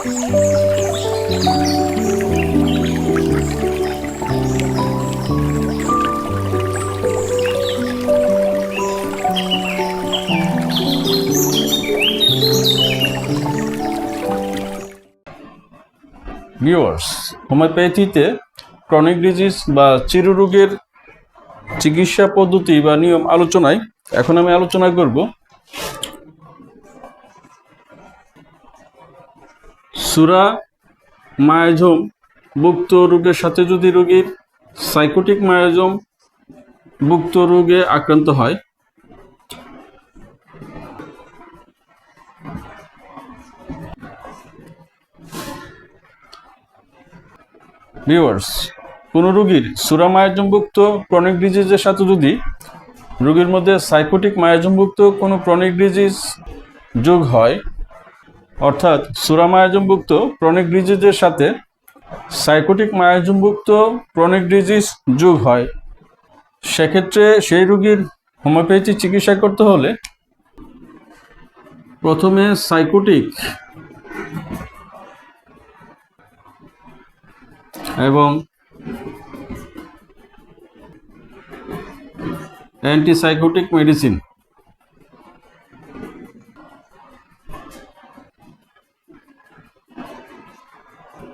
Viewers হোমিওপ্যাথিতে chronic disease বা চিররোগের চিকিৎসা পদ্ধতি বা নিয়ম আলোচনায় এখন আমি আলোচনা করব সুরা মায়াজম ভুক্ত রোগের সাথে যদি রোগীর সাইকোটিক মায়াজম ভুক্ত রোগে আক্রান্ত হয়। ভিউয়ার্স কোনো রোগীর সুরা মায়াজমভুক্ত ক্রনিক ডিজিজের সাথে যদি রোগীর মধ্যে সাইকোটিক মায়াজমভুক্ত কোনো ক্রনিক ডিজিজ যোগ হয় অর্থাৎ সুরা মায়াজমভুক্ত ক্রনিক ডিজিজের সাথে সাইকোটিক মায়াজমভুক্ত ক্রনিক ডিজিজ যোগ হয়। সেক্ষেত্রে সেই রোগীর হোমিওপ্যাথি চিকিৎসা করতে হলে প্রথমে সাইকোটিক এবং অ্যান্টিসাইকোটিক মেডিসিন।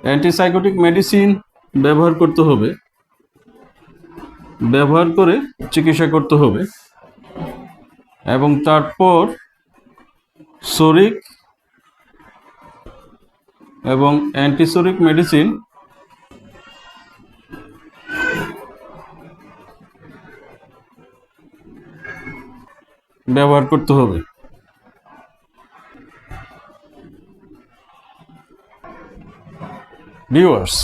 অ্যান্টিসাইকোটিক মেডিসিন ব্যবহার করতে হবে। ব্যবহার করে চিকিৎসা করতে হবে। এবং তারপর সরিক এবং অ্যান্টিসোরিক মেডিসিন ব্যবহার করতে হবে। ভিউয়ার্স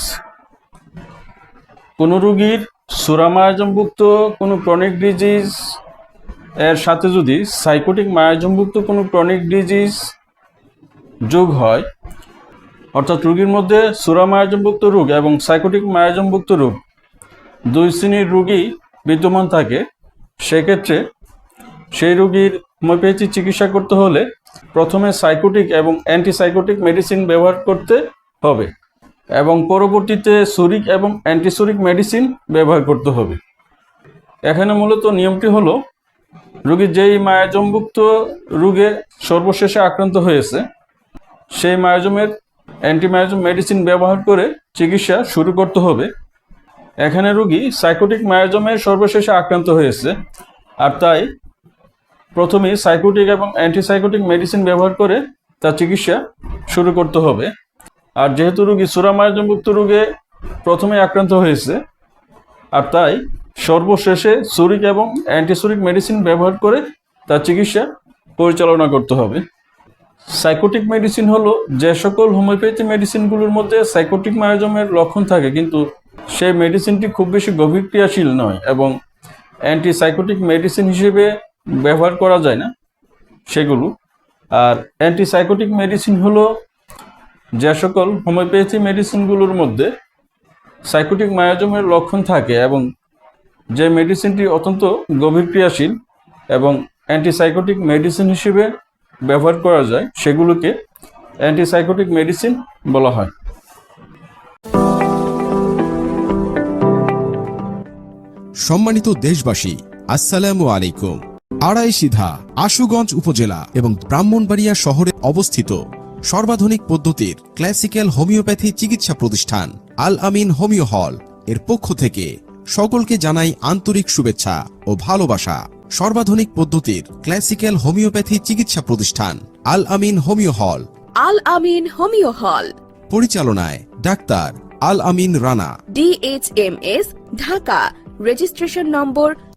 কোনো রোগীর সুরামায়াজমভুক্ত কোনো ক্রনিক ডিজিজ এর সাথে যদি সাইকোটিক মায়াজমভুক্ত কোনো ক্রনিক ডিজিজ যোগ হয়, অর্থাৎ রোগীর মধ্যে সুরামায়াজমভুক্ত রোগ এবং সাইকোটিক মায়াজমভুক্ত রোগ দুই শ্রেণির রোগী বিদ্যমান থাকে, সেক্ষেত্রে সেই রোগীর হোমিওপ্যাথি চিকিৎসা করতে হলে প্রথমে সাইকোটিক এবং অ্যান্টিসাইকোটিক মেডিসিন ব্যবহার করতে হবে। এবং পরবর্তীতে সুরিক এবং অ্যান্টিসুরিক মেডিসিন ব্যবহার করতে হবে। এখানে মূলত নিয়মটি হলো, রোগী যেই মায়াজমভুক্ত রোগে সর্বশেষে আক্রান্ত হয়েছে, সেই মায়াজমের অ্যান্টিমায়াজম মেডিসিন ব্যবহার করে চিকিৎসা শুরু করতে হবে। এখানে রোগী সাইকোটিক মায়াজমের সর্বশেষে আক্রান্ত হয়েছে, আর তাই প্রথমেই সাইকোটিক এবং অ্যান্টিসাইকোটিক মেডিসিন ব্যবহার করে তার চিকিৎসা শুরু করতে হবে। আর যেহেতু রোগী সুরামায়াজমভুক্ত রোগে প্রথমে আক্রান্ত হয়েছে, আর তাই সর্বশেষে সুরিক এবং অ্যান্টিসুরিক মেডিসিন ব্যবহার করে তার চিকিৎসা পরিচালনা করতে হবে। সাইকোটিক মেডিসিন হলো যে সকল হোমিওপ্যাথি মেডিসিনগুলোর মধ্যে সাইকোটিক মায়াজমের লক্ষণ থাকে, কিন্তু সেই মেডিসিনটি খুব বেশি গভীর ক্রিয়াশীল নয় এবং অ্যান্টিসাইকোটিক মেডিসিন হিসেবে ব্যবহার করা যায় না সেগুলো। আর অ্যান্টিসাইকোটিক মেডিসিন হলো যে সকল হোমিওপ্যাথি মেডিসিনগুলোর মধ্যে সাইকোটিক মায়াজমের লক্ষণ থাকে এবং যে মেডিসিনটি অত্যন্ত গভীর ক্রিয়াশীল এবং অ্যান্টিসাইকোটিক মেডিসিন হিসেবে ব্যবহার করা যায়, সেগুলোকে অ্যান্টিসাইকোটিক মেডিসিন বলা হয়। সম্মানিত দেশবাসী, আসসালামু আলাইকুম। আড়াই সিধা আশুগঞ্জ উপজেলা এবং ব্রাহ্মণবাড়িয়া শহরে অবস্থিত সর্বাধুনিক পদ্ধতির ক্লাসিক্যাল হোমিওপ্যাথি চিকিৎসা প্রতিষ্ঠান আল আমিন হোমিও হল এর পক্ষ থেকে সকলকে জানাই আন্তরিক শুভেচ্ছা ও ভালোবাসা। সর্বাধুনিক পদ্ধতির ক্লাসিক্যাল হোমিওপ্যাথি চিকিৎসা প্রতিষ্ঠান আল আমিন হোমিও হল। আল আমিন হোমিও হল। পরিচালনায় doctor Al Amin Rana. DHMS Dhaka registration number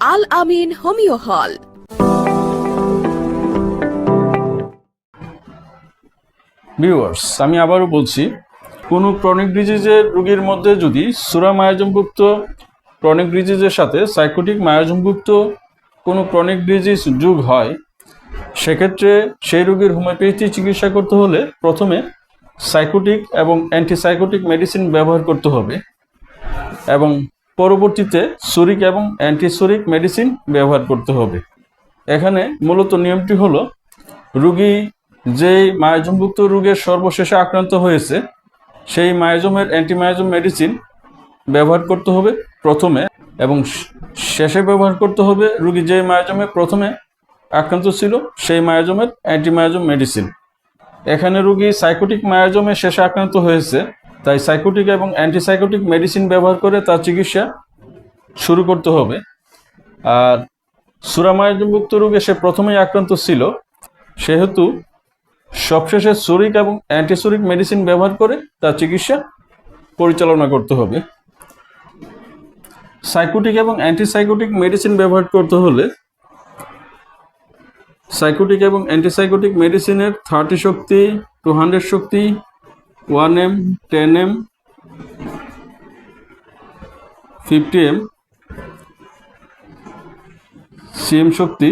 আল আমিন হোমিও হল। ভিউয়ার্স, আমি আবারও বলছি, কোনো ক্রনিক ডিজিজের রোগীর মধ্যে যদি সুরা মায়াজমভুক্ত ক্রনিক ডিজিজের সাথে সাইকোটিক মায়াজমভুক্ত কোনো ক্রনিক ডিজিজ যোগ হয়, সেক্ষেত্রে সেই রোগীর হোমিওপ্যাথি চিকিৎসা করতে হলে প্রথমে সাইকোটিক এবং অ্যান্টিসাইকোটিক মেডিসিন ব্যবহার করতে হবে এবং পরবর্তীতে সুরিক এবং অ্যান্টিসুরিক মেডিসিন ব্যবহার করতে হবে। এখানে মূলত নিয়মটি হলো, রুগী যেই মায়াজমভুক্ত রোগের সর্বশেষে আক্রান্ত হয়েছে, সেই মায়াজমের অ্যান্টিমায়োজম মেডিসিন ব্যবহার করতে হবে প্রথমে এবং শেষে ব্যবহার করতে হবে রুগী যে মায়াজমে প্রথমে আক্রান্ত ছিল, সেই মায়োজমের অ্যান্টিমায়োজম মেডিসিন এখানে রুগী সাইকোটিক মায়াজমে শেষে আক্রান্ত হয়েছে তাই সাইকোটিক এবং অ্যান্টিসাইকোটিক মেডিসিন ব্যবহার করে তার চিকিৎসা শুরু করতে হবে। আর সুরামায়াজমভুক্ত রোগে সে প্রথমেই আক্রান্ত ছিল, সেহেতু সবশেষে সুরিক এবং অ্যান্টিসুরিক মেডিসিন ব্যবহার করে তার চিকিৎসা পরিচালনা করতে হবে। সাইকোটিক এবং অ্যান্টিসাইকোটিক মেডিসিন ব্যবহার করতে হলে সাইকোটিক এবং অ্যান্টিসাইকোটিক মেডিসিনের থার্টি শক্তি টু হান্ড্রেড শক্তি one M, ten M, fifty M, CM শক্তি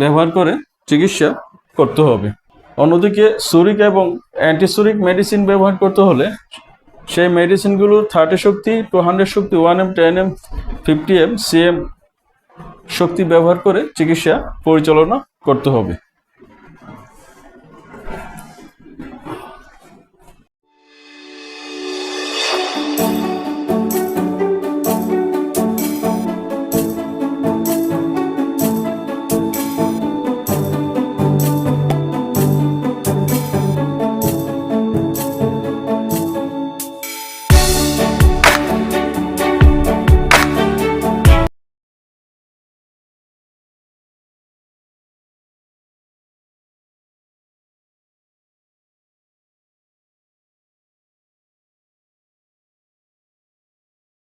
ব্যবহার করে চিকিৎসা করতে হবে। অন্যদিকে সুরিক এবং অ্যান্টিসুরিক মেডিসিন ব্যবহার করতে হলে সেই মেডিসিনগুলো থার্টি শক্তি, টু হান্ড্রেড শক্তি, one M, ten M, fifty M, CM শক্তি ব্যবহার করে চিকিৎসা পরিচালনা করতে হবে।